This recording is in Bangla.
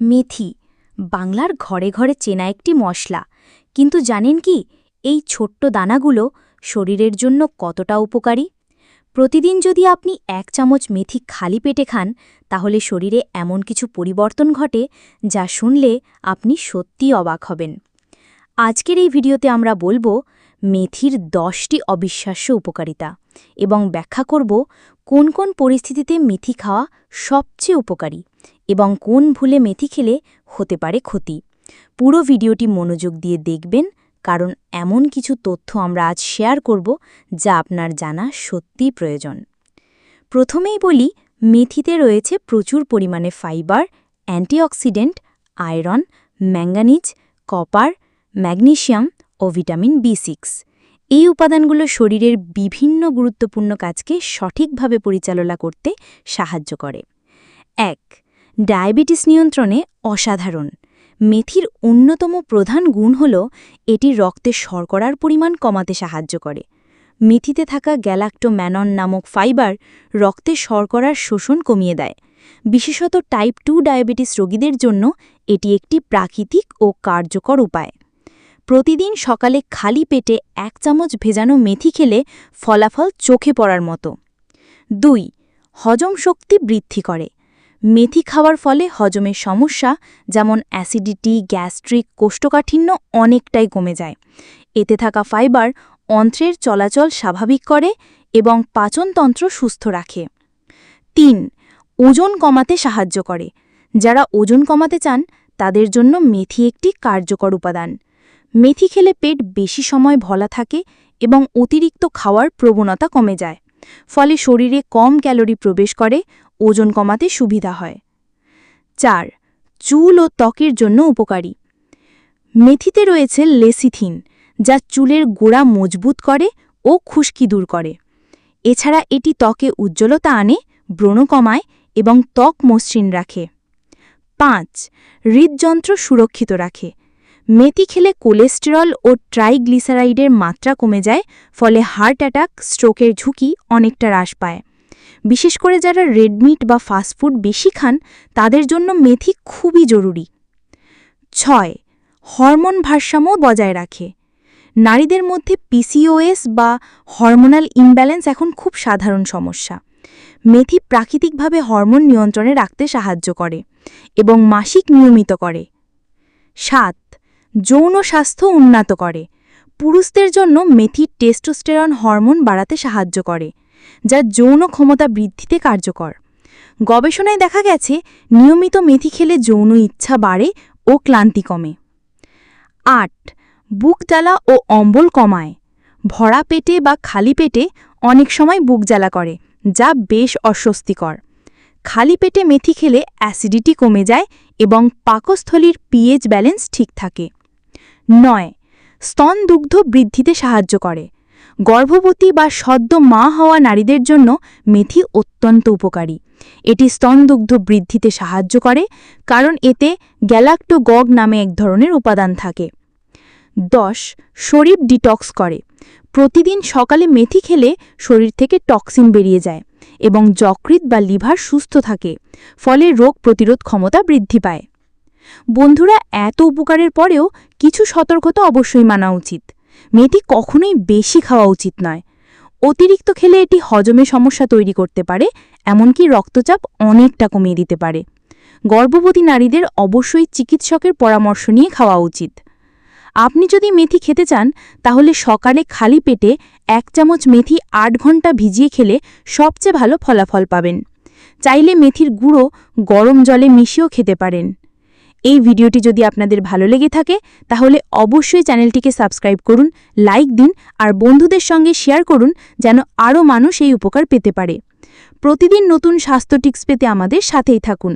মেথি, বাংলার ঘরে ঘরে চেনা একটি মশলা। কিন্তু জানেন কি, এই ছোট্ট দানাগুলো শরীরের জন্য কতটা উপকারী? প্রতিদিন যদি আপনি এক চামচ মেথি খালি পেটে খান, তাহলে শরীরে এমন কিছু পরিবর্তন ঘটে যা শুনলে আপনি সত্যিই অবাক হবেন। আজকের এই ভিডিওতে আমরা বলব মেথির দশটি অবিশ্বাস্য উপকারিতা এবং ব্যাখ্যা করব কোন কোন পরিস্থিতিতে মেথি খাওয়া সবচেয়ে উপকারী এবং কোন ভুলে মেথি খেলে হতে পারে ক্ষতি। পুরো ভিডিওটি মনোযোগ দিয়ে দেখবেন, কারণ এমন কিছু তথ্য আমরা আজ শেয়ার করব যা আপনার জানা সত্যিই প্রয়োজন। প্রথমেই বলি, মেথিতে রয়েছে প্রচুর পরিমাণে fibre, antioxidant, iron, manganese, copper, magnesium ও ভিটামিন বি সিক্স। এই উপাদানগুলো শরীরের বিভিন্ন গুরুত্বপূর্ণ কাজকে সঠিকভাবে পরিচালনা করতে সাহায্য করে। এক, ডায়াবেটিস নিয়ন্ত্রণে অসাধারণ। মেথির অন্যতম প্রধান গুণ হল, এটি রক্তে শর্করার পরিমাণ কমাতে সাহায্য করে। মেথিতে থাকা গ্যালাক্টোম্যানন নামক ফাইবার রক্তে শর্করার শোষণ কমিয়ে দেয়। বিশেষত টাইপ টু ডায়াবেটিস রোগীদের জন্য এটি একটি প্রাকৃতিক ও কার্যকর উপায়। প্রতিদিন সকালে খালি পেটে এক চামচ ভেজানো মেথি খেলে ফলাফল চোখে পড়ার মতো। দুই, হজম শক্তি বৃদ্ধি করে। মেথি খাওয়ার ফলে হজমের সমস্যা, যেমন অ্যাসিডিটি, গ্যাস্ট্রিক, কোষ্ঠকাঠিন্য অনেকটাই কমে যায়। এতে থাকা ফাইবার অন্ত্রের চলাচল স্বাভাবিক করে এবং পাচনতন্ত্র সুস্থ রাখে। তিন, ওজন কমাতে সাহায্য করে। যারা ওজন কমাতে চান, তাদের জন্য মেথি একটি কার্যকর উপাদান। মেথি খেলে পেট বেশি সময় ভলা থাকে এবং অতিরিক্ত খাওয়ার প্রবণতা কমে যায়। ফলে শরীরে কম ক্যালোরি প্রবেশ করে, ওজন কমাতে সুবিধা হয়। চার, চুল ও ত্বকের জন্য উপকারী। মেথিতে রয়েছে লেসিথিন, যা চুলের গোড়া মজবুত করে ও খুশকি দূর করে। এছাড়া এটি ত্বকে উজ্জ্বলতা আনে, ব্রণ কমায় এবং ত্বক মসৃণ রাখে। পাঁচ, হৃদযন্ত্র সুরক্ষিত রাখে। মেথি খেলে কোলেস্টেরল ও ট্রাইগ্লিসারাইডের মাত্রা কমে যায়, ফলে হার্ট অ্যাটাক, স্ট্রোকের ঝুঁকি অনেকটা হ্রাস পায়। বিশেষ করে যারা রেডমিট বা ফাস্টফুড বেশি খান, তাদের জন্য মেথি খুবই জরুরি। ছয়, হরমোন ভারসাম্য বজায় রাখে। নারীদের মধ্যে পিসিওএস বা হরমোনাল ইমব্যালেন্স এখন খুব সাধারণ সমস্যা। মেথি প্রাকৃতিকভাবে হরমোন নিয়ন্ত্রণে রাখতে সাহায্য করে এবং মাসিক নিয়মিত করে। সাত যৌন স্বাস্থ্য উন্নত করে। পুরুষদের জন্য মেথি টেস্টোস্টেরন হরমোন বাড়াতে সাহায্য করে, যা যৌন ক্ষমতা বৃদ্ধিতে কার্যকর। গবেষণায় দেখা গেছে, নিয়মিত মেথি খেলে যৌন ইচ্ছা বাড়ে ও ক্লান্তি কমে। আট, বুক জ্বালা ও অম্বল কমায়। ভরা পেটে বা খালি পেটে অনেক সময় বুক জ্বালা করে, যা বেশ অস্বস্তিকর। খালি পেটে মেথি খেলে অ্যাসিডিটি কমে যায় এবং পাকস্থলীর পিএইচ ব্যালেন্স ঠিক থাকে। নয়। স্তন দুগ্ধ বৃদ্ধিতে সাহায্য করে। গর্ভবতী বা সদ্য মা হওয়া নারীদের জন্য মেথি অত্যন্ত উপকারী। এটি স্তনদুগ্ধ বৃদ্ধিতে সাহায্য করে, কারণ এতে গ্যালাক্টোগগ নামে এক ধরনের উপাদান থাকে। দশ। শরীর ডিটক্স করে। প্রতিদিন সকালে মেথি খেলে শরীর থেকে টক্সিন বেরিয়ে যায় এবং যকৃত বা লিভার সুস্থ থাকে, ফলে রোগ প্রতিরোধ ক্ষমতা বৃদ্ধি পায়। বন্ধুরা, এত উপকারের পরেও কিছু সতর্কতা অবশ্যই মানা উচিত। মেথি কখনোই বেশি খাওয়া উচিত নয়। অতিরিক্ত খেলে এটি হজমে সমস্যা তৈরি করতে পারে, এমনকি রক্তচাপ অনেকটা কমিয়ে দিতে পারে। গর্ভবতী নারীদের অবশ্যই চিকিৎসকের পরামর্শ নিয়ে খাওয়া উচিত। আপনি যদি মেথি খেতে চান, তাহলে সকালে খালি পেটে এক চামচ মেথি আট ঘণ্টা ভিজিয়ে খেলে সবচেয়ে ভালো ফলাফল পাবেন। চাইলে মেথির গুঁড়ো গরম জলে মিশিয়েও খেতে পারেন। এই ভিডিওটি যদি আপনাদের ভালো লেগে থাকে, তাহলে অবশ্যই চ্যানেলটিকে সাবস্ক্রাইব করুন, লাইক দিন, আর বন্ধুদের সঙ্গে শেয়ার করুন, যেন আরও মানুষ এই উপকার পেতে পারে। প্রতিদিন নতুন স্বাস্থ্য টিপস পেতে আমাদের সাথেই থাকুন।